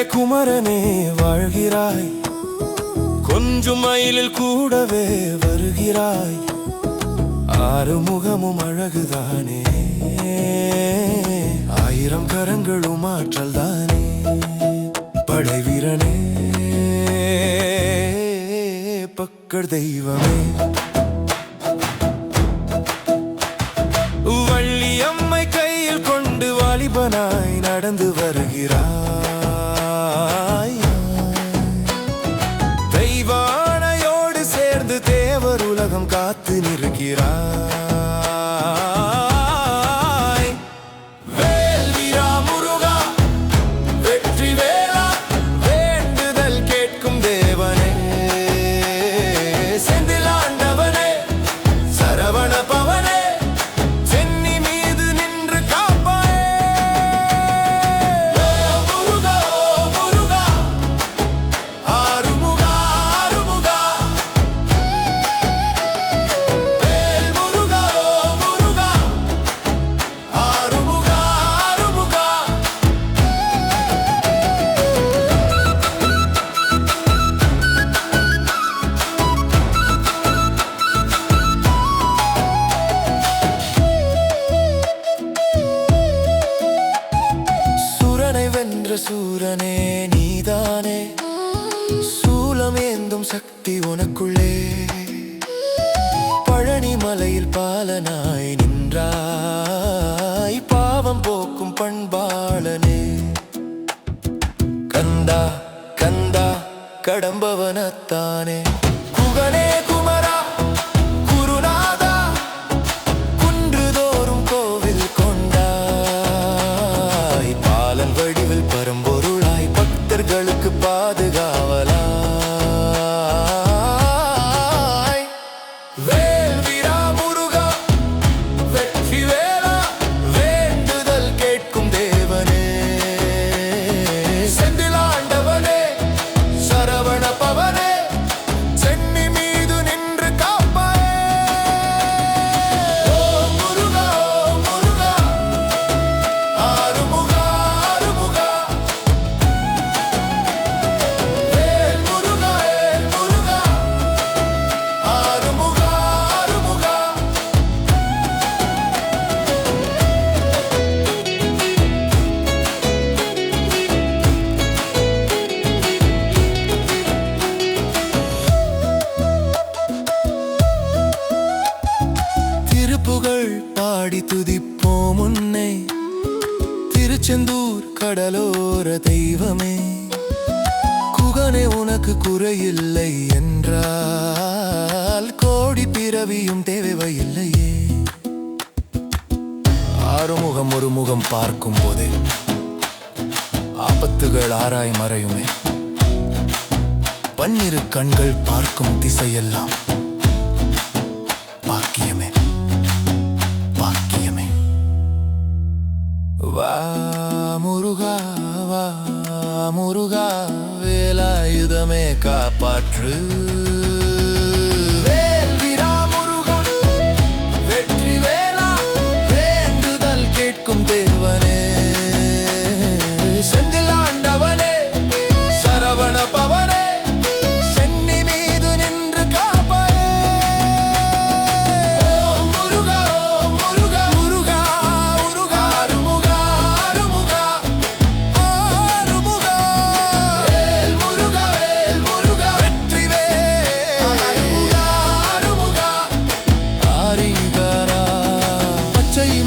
மேலே குமரனே வாழ்கிறாய். கொஞ்சம் மயிலில் கூடவே வருகிறாய். ஆறு முகமும் அழகுதானே. ஆயிரம் கரங்களும் ஆற்றல் தானே படைவீரனே பக்கர் தெய்வமே. வள்ளியம்மை கையில் கொண்டு வாலிபனாய் நடந்து வருகிறார் தெய்வானையோடு சேர்ந்து தேவர் உலகம் காத்து நிற்கிறார். மலையில் நின்றாய். பாவம் போக்கும் பண்பாளனே. கந்தா கந்தா கடம்பவனத்தானே. குகனே திருச்செந்தூர் கடலோர தெய்வமே குகனே உனக்கு குறையில்லை என்றால் கோடி பிறவியும் தேவையில்லையே. ஆறுமுகம் ஒரு முகம் பார்க்கும் போதே ஆபத்துகள் ஆராய் மறையுமே. பன்னிரு கண்கள் பார்க்கும் திசையெல்லாம் முருகா வா முருகா வேலாயுதமே காப்பாற்று.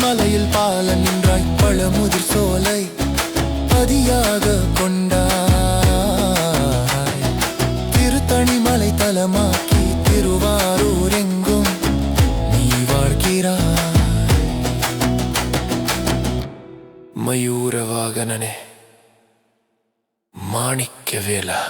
மலையில் பால நின்றாய் பழமுதிர் சோலை பதியாக கொண்டாய். திருத்தணி மலை தலமாக்கி திருவாரூர் எங்கும் நீ வாழ்கிறாய். மயூர வாகனனே மாணிக்க வேலா